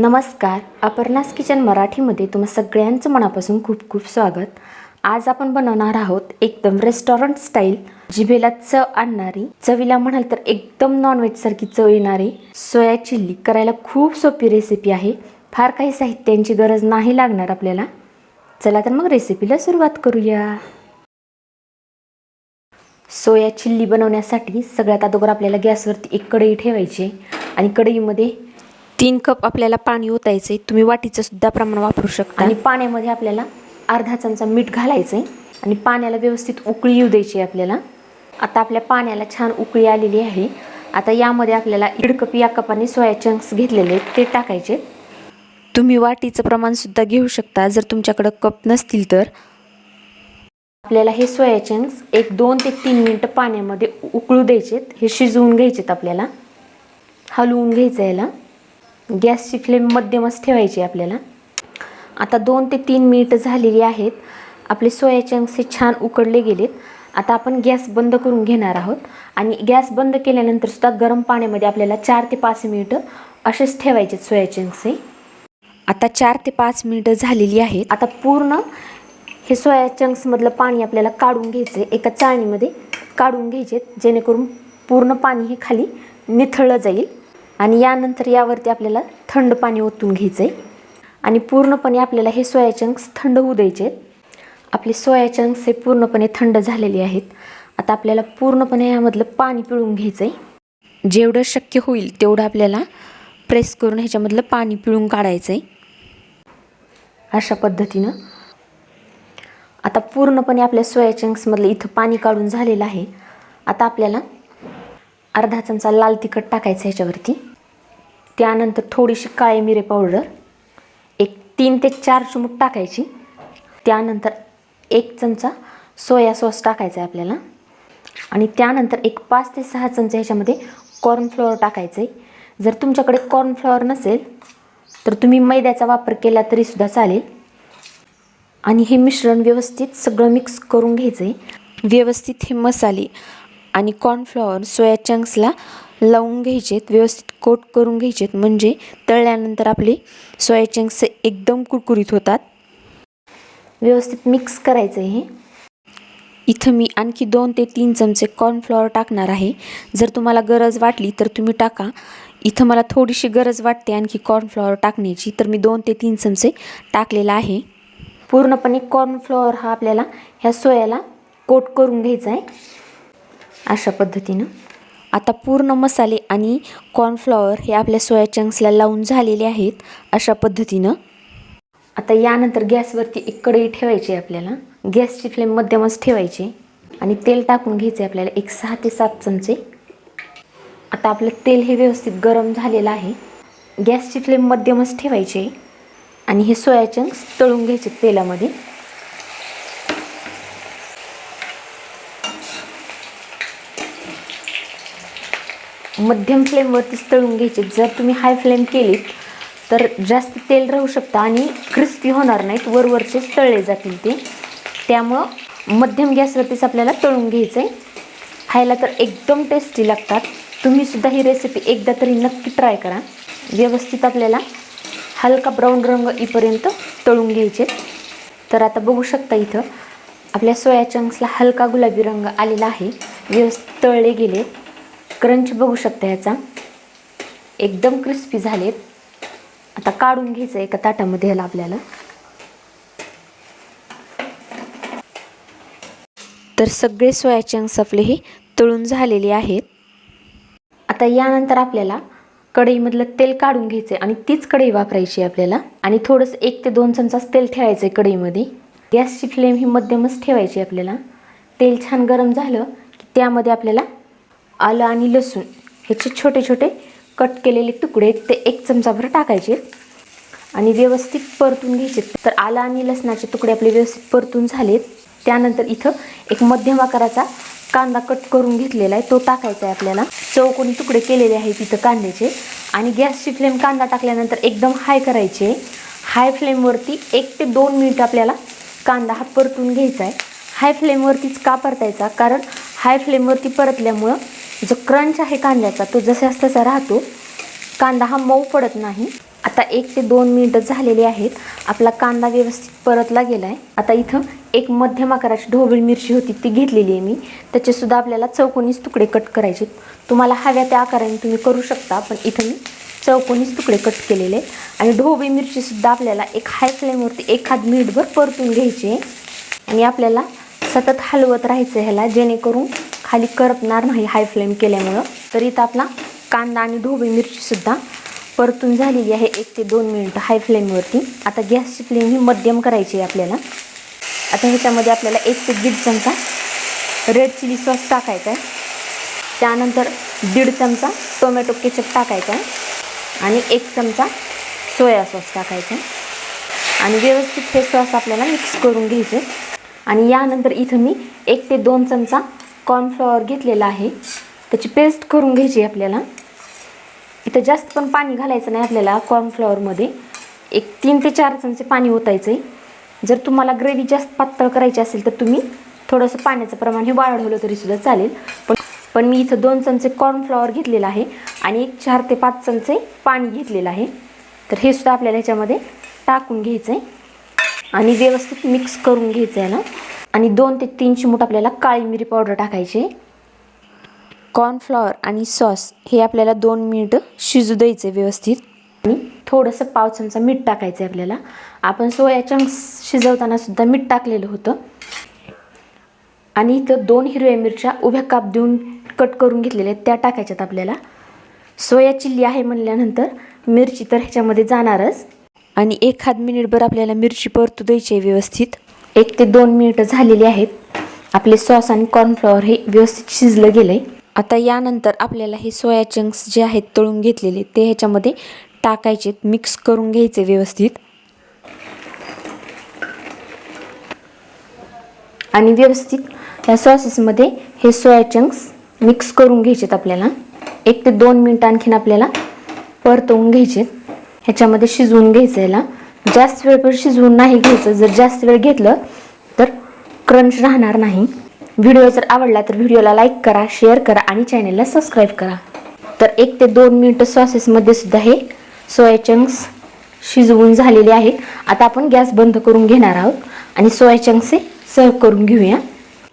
नमस्कार अपर्णास किचन मराठीमध्ये तुम्हा सगळ्यांचं मनापासून खूप खूप स्वागत. आज आपण बनवणार आहोत एकदम रेस्टॉरंट स्टाईल जिभेला चव आणणारी चवीला म्हणाल तर एकदम नॉनव्हेजसारखी चव येणारी सोया चिल्ली. करायला खूप सोपी रेसिपी आहे. फार काही साहित्यांची गरज नाही लागणार आपल्याला. चला तर मग रेसिपीला सुरुवात करूया. सोया चिल्ली बनवण्यासाठी सगळ्यात अगोदर आपल्याला गॅसवरती एक कढई ठेवायची आणि कढईमध्ये तीन कप आपल्याला पाणी ओतायचं आहे तुम्ही वाटीचं सुद्धा प्रमाण वापरू शकता. आणि पाण्यामध्ये आपल्याला अर्धा चमचा मीठ घालायचं आहे आणि पाण्याला व्यवस्थित उकळी येऊ द्यायची आहे आपल्याला. आता आपल्या पाण्याला छान उकळी आलेली आहे. आता यामध्ये आपल्याला दीड कप या कपाने सोया चंक्स घेतलेले आहेत. ते टाकायचे. तुम्ही वाटीचं प्रमाणसुद्धा घेऊ शकता. जर तुमच्याकडं कप नसतील तर. आपल्याला हे सोया चंक्स एक दोन ते तीन मिनटं पाण्यामध्ये उकळू द्यायचेत. हे शिजवून घ्यायचेत आपल्याला. हलवून घ्यायचं याला. गॅसची फ्लेम मध्यमच ठेवायची आपल्याला. आता दोन ते तीन मिनिटं झालेली आहेत. आपले सोया चंक्स हे छान उकडले गेलेत. आता आपण गॅस बंद करून घेणार आहोत. आणि गॅस बंद केल्यानंतर सुद्धा गरम पाण्यामध्ये आपल्याला चार ते पाच मिनिटं असेच ठेवायचे सोया चंक्स हे. आता चार ते पाच मिनिटं झालेली आहेत. आता पूर्ण हे सोया चंक्समधलं पाणी आपल्याला काढून घ्यायचं आहे एका चाळणीमध्ये काढून घ्यायचे जेणेकरून पूर्ण पाणी हे खाली निथळलं जाईल. आणि यानंतर यावरती आपल्याला थंड पाणी ओतून घ्यायचं आहे आणि पूर्णपणे आपल्याला हे सोया चंक्स थंड होऊ द्यायचे आहेत आपले सोया चंक्स हे पूर्णपणे थंड झालेले आहेत. आता आपल्याला पूर्णपणे यामधलं पाणी पिळून घ्यायचं आहे जेवढं शक्य होईल तेवढं आपल्याला प्रेस करून ह्याच्यामधलं पाणी पिळून काढायचं आहे अशा पद्धतीनं. आता पूर्णपणे आपल्या सोया चंक्समधलं इथं पाणी काढून झालेलं आहे. आता आपल्याला अर्धा चमचा लाल तिखट टाकायचं ह्याच्यावरती. त्यानंतर थोडीशी काळी मिरे पावडर एक तीन ते चार चुमूक टाकायची. त्यानंतर एक चमचा सोया सॉस टाकायचा आहे आपल्याला. आणि त्यानंतर एक पाच ते सहा चमचे ह्याच्यामध्ये कॉर्नफ्लॉवर टाकायचं आहे जर तुमच्याकडे कॉर्नफ्लॉवर नसेल तर तुम्ही मैद्याचा वापर केला तरीसुद्धा चालेल. आणि हे मिश्रण व्यवस्थित सगळं मिक्स करून घ्यायचं आहे व्यवस्थित हे मसाले आणि कॉर्नफ्लॉवर सोया चंक्सला लावून घ्यायचेत व्यवस्थित कोट करून घ्यायचेत. म्हणजे तळल्यानंतर आपले सोया चंक्स एकदम कुरकुरीत होतात. व्यवस्थित मिक्स करायचं आहे हे. इथं मी आणखी दोन ते तीन चमचे कॉर्नफ्लॉवर टाकणार आहे. जर तुम्हाला गरज वाटली तर तुम्ही टाका. इथं मला थोडीशी गरज वाटते आणखी कॉर्नफ्लॉवर टाकण्याची. तर मी दोन ते तीन चमचे टाकलेला आहे. पूर्णपणे कॉर्नफ्लॉवर हा आपल्याला ह्या सोयाला कोट करून घ्यायचा आहे अशा पद्धतीनं. आता पूर्ण मसाले आणि कॉर्नफ्लॉवर हे आपल्या सोया चंक्सला लावून झालेले आहेत अशा पद्धतीनं. आता यानंतर गॅसवरती एक कढई ठेवायची आहे आपल्याला. गॅसची फ्लेम मध्यमच ठेवायची. आणि तेल टाकून घ्यायचे आपल्याला एक सहा ते सात चमचे. आता आपलं तेल हे व्यवस्थित गरम झालेलं आहे. गॅसची फ्लेम मध्यमच ठेवायची आणि हे सोया चंक्स तळून घ्यायचे तेलामध्ये. मध्यम फ्लेमवरतीच तळून घ्यायचे. जर तुम्ही हाय फ्लेम केलीत तर जास्त तेल राहू शकतं आणि क्रिस्पी होणार नाहीत. वरवरचेच तळले जातील ते. त्यामुळं मध्यम गॅसवरतीच आपल्याला तळून घ्यायचं आहे खायला तर एकदम टेस्टी लागतात. तुम्हीसुद्धा ही रेसिपी एकदा तरी नक्की ट्राय करा. व्यवस्थित आपल्याला हलका ब्राऊन रंग इपर्यंत तळून घ्यायचे. तर आता बघू शकता इथं आपल्या सोया चंक्सला हलका गुलाबी रंग आलेला आहे. व्यवस्थित तळले गेले क्रंच बघू शकता ह्याचा. एकदम क्रिस्पी झालेत. आता काढून घ्यायचं एका ताटामध्ये ह्याला आपल्याला. तर सगळे सोया चंक्स आपले हे तळून झालेले आहेत. आता यानंतर आपल्याला कढईमधलं तेल काढून घ्यायचं आहे आणि तीच कढई वापरायची आपल्याला. आणि थोडंसं एक ते दोन चमचाच तेल ठेवायचं आहे कढईमध्ये. गॅसची फ्लेम ही मध्यमच ठेवायची आपल्याला. तेल छान गरम झालं की त्यामध्ये आपल्याला आलं आणि लसूण. ह्याचे छोटे छोटे कट केलेले तुकडे ते एक चमचाभर टाकायचे. आणि व्यवस्थित परतून घ्यायचे. तर आलं आणि लसणाचे तुकडे आपले व्यवस्थित परतून झालेत. त्यानंतर इथं एक मध्यम आकाराचा कांदा कट करून घेतलेला आहे तो टाकायचा आहे आपल्याला. चौकोनी तुकडे केलेले आहेत इथं कांद्याचे. आणि गॅसची फ्लेम कांदा टाकल्यानंतर एकदम हाय करायचे हाय फ्लेमवरती एक ते दोन मिनिट आपल्याला कांदा हा परतून घ्यायचा आहे. हाय फ्लेमवरतीच का परतायचा? कारण हाय फ्लेमवरती परतल्यामुळं जो क्रंच आहे कांद्याचा तो जसाच तसा राहतो कांदा हा मऊ पडत नाही. आता एक ते दोन मिनटं झालेली आहेत. आपला कांदा व्यवस्थित परतला गेला आहे आता इथं एक मध्यम आकाराची ढोबळी मिरची होती ती घेतलेली आहे मी. त्याचेसुद्धा आपल्याला चौकोनीच तुकडे कट करायचे तुम्हाला हव्या त्या आकाराने तुम्ही करू शकता पण इथं मी चौकोनीच तुकडे कट केलेले आहेत. आणि ढोबळी मिरचीसुद्धा आपल्याला एक हाय फ्लेमवरती एखाद मिनिटभर परतून घ्यायची आहे. आणि आपल्याला सतत हलवत राहायचं ह्याला जेणेकरून खाली करपणार नाही हाय फ्लेम केल्यामुळं. तर इथं आपला कांदा आणि ढोबळी मिरचीसुद्धा परतून झालेली आहे एक ते दोन मिनटं हाय फ्लेमवरती आता गॅसची फ्लेम ही मध्यम करायची आहे आपल्याला. आता ह्याच्यामध्ये आपल्याला एक ते दीड चमचा रेड चिली सॉस टाकायचा आहे. त्यानंतर दीड चमचा टोमॅटो केचप टाकायचा आहे. आणि एक चमचा सोया सॉस टाकायचा आहे. आणि व्यवस्थित हे सॉस आपल्याला मिक्स करून घ्यायचे. आणि यानंतर इथं मी एक ते दोन चमचा कॉर्नफ्लॉवर घेतलेला आहे. त्याची पेस्ट करून घ्यायची आहे आपल्याला. इथं जास्त पण पाणी घालायचं नाही आपल्याला कॉर्नफ्लॉवरमध्ये एक तीन ते चार चमचे पाणी ओतायचं आहे जर तुम्हाला ग्रेव्ही जास्त पातळ करायची असेल तर तुम्ही थोडंसं पाण्याचं प्रमाण हे वाढवलं तरीसुद्धा चालेल. पण पण मी इथं दोन चमचे कॉर्नफ्लॉवर घेतलेलं आहे आणि एक चार ते पाच चमचे पाणी घेतलेलं आहे. तर हे सुद्धा आपल्याला ह्याच्यामध्ये टाकून घ्यायचं आहे आणि व्यवस्थित मिक्स करून घ्यायचं आहे ना. आणि दोन ते तीन चिमूट आपल्याला काळी मिरी पावडर टाकायची. कॉर्नफ्लॉवर आणि सॉस हे आपल्याला दोन मिनिटं शिजू द्यायचे व्यवस्थित. आणि थोडंसं पाव चमचा मीठ टाकायचं आहे आपल्याला. आपण सोया चंक्स शिजवताना सुद्धा मीठ टाकलेलं होतं. आणि इथं दोन हिरव्या मिरच्या उभ्या काप देऊन कट करून घेतलेल्या आहेत त्या टाकायच्यात आपल्याला. सोया चिल्ली आहे म्हणल्यानंतर मिरची तर ह्याच्यामध्ये जाणारच. आणि एखाद मिनिटभर आपल्याला मिरची परतू द्यायची आहे व्यवस्थित. एक ते दोन मिनिटं झालेली आहेत. आपले सॉस आणि कॉर्नफ्लॉवर हे व्यवस्थित शिजलं गेलं आहे आता यानंतर आपल्याला हे सोया चंक्स जे आहेत तळून घेतलेले ते ह्याच्यामध्ये टाकायचे मिक्स करून घ्यायचे व्यवस्थित. आणि व्यवस्थित ह्या सॉसेसमध्ये हे सोया चंक्स मिक्स करून घ्यायचेत आपल्याला. एक ते दोन मिनटं आणखीन आपल्याला परतवून घ्यायचेत. ह्याच्यामध्ये शिजवून घ्यायचं याला. जास्त वेळ पण शिजवून नाही घ्यायचं. जर जास्त वेळ घेतलं तर क्रंच राहणार नाही. व्हिडिओ जर आवडला तर व्हिडिओला लाईक करा शेअर करा आणि चॅनलला सबस्क्राईब करा. तर एक ते दोन मिनटं सॉसेसमध्ये सुद्धा हे सोया चंक्स शिजवून झालेले आहेत. आता आपण गॅस बंद करून घेणार आहोत आणि सोया चंक्स हे सर्व करून घेऊया.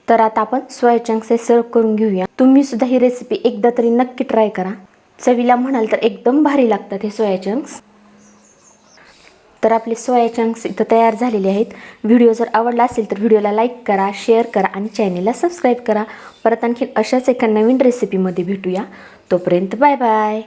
तर आता आपण सोया चंक्स हे सर्व करून घेऊया. तुम्ही सुद्धा ही रेसिपी एकदा तरी नक्की ट्राय करा. चवीला म्हणाल तर एकदम भारी लागतात हे सोया चंक्स तर आपले सोया चंक्स इथं तयार झालेले आहेत. व्हिडिओ जर आवडला असेल तर व्हिडिओला लाईक करा शेअर करा आणि चॅनेलला सबस्क्राईब करा. परत आणखी अशाच एका नवीन रेसिपीमध्ये भेटूया. तोपर्यंत बाय बाय